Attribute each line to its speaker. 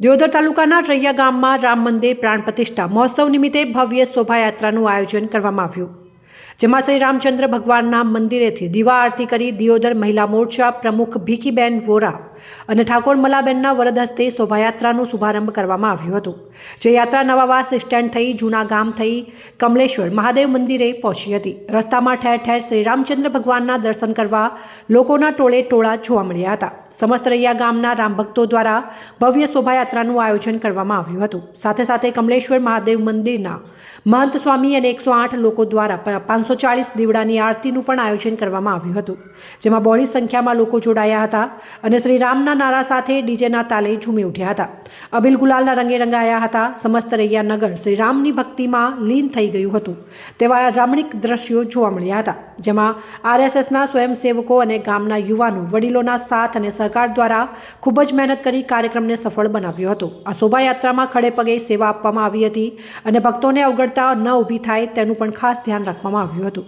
Speaker 1: દિયોદર તાલુકાના રૈયા ગામમાં રામ મંદિર પ્રાણ પ્રતિષ્ઠા મહોત્સવ નિમિત્તે ભવ્ય શોભાયાત્રાનું આયોજન કરવામાં આવ્યું. જેમાં શ્રી રામચંદ્ર ભગવાનના મંદિરેથી દીવા આરતી કરી દિયોદર મહિલા મોરચા પ્રમુખ ભીખીબેન વોરા અને ઠાકોર મલાબેનના વરદ હસ્તે શોભાયાત્રાનો શુભારંભ કરવામાં આવ્યું હતું. જે યાત્રા નવાવાસ સ્ટેન્ડ થઈ, જૂના ગામ થઈ, કમલેશ્વર મહાદેવ મંદિરે પહોંચી હતી. રસ્તામાં ઠેર ઠેર શ્રી રામચંદ્ર ભગવાનના દર્શન કરવા લોકોના ટોળે ટોળા જોવા મળ્યા હતા. સમસ્તરૈયા ગામના રામભક્તો દ્વારા ભવ્ય શોભાયાત્રાનું આયોજન કરવામાં આવ્યું હતું. સાથે સાથે કમલેશ્વર મહાદેવ મંદિરના મહંત સ્વામી અને એકસો આઠ લોકો દ્વારા પાંચસો ચાળીસ દીવડાની આરતીનું પણ આયોજન કરવામાં આવ્યું હતું. જેમાં બહોળી સંખ્યામાં લોકો જોડાયા હતા અને શ્રી રામના નારા સાથે ડીજેના તાલે ઝૂમી ઉઠ્યા હતા. અબિલ ગુલાલના રંગે રંગાયા હતા. સમસ્ત રૈયા નગર શ્રી રામની ભક્તિમાં લીન થઈ ગયું હતું. તેવા રમણીક દ્રશ્યો જોવા મળ્યા હતા, જેમાં આરએસએસના સ્વયંસેવકો અને ગામના યુવાનો વડીલોના સાથ અને સહકાર દ્વારા ખૂબ જ મહેનત કરી કાર્યક્રમને સફળ બનાવ્યો હતો. આ શોભાયાત્રામાં ખડે પગે સેવા આપવામાં આવી હતી અને ભક્તોને અવગડતા ન ઊભી થાય તેનું પણ ખાસ ધ્યાન રાખવામાં આવ્યું હતું.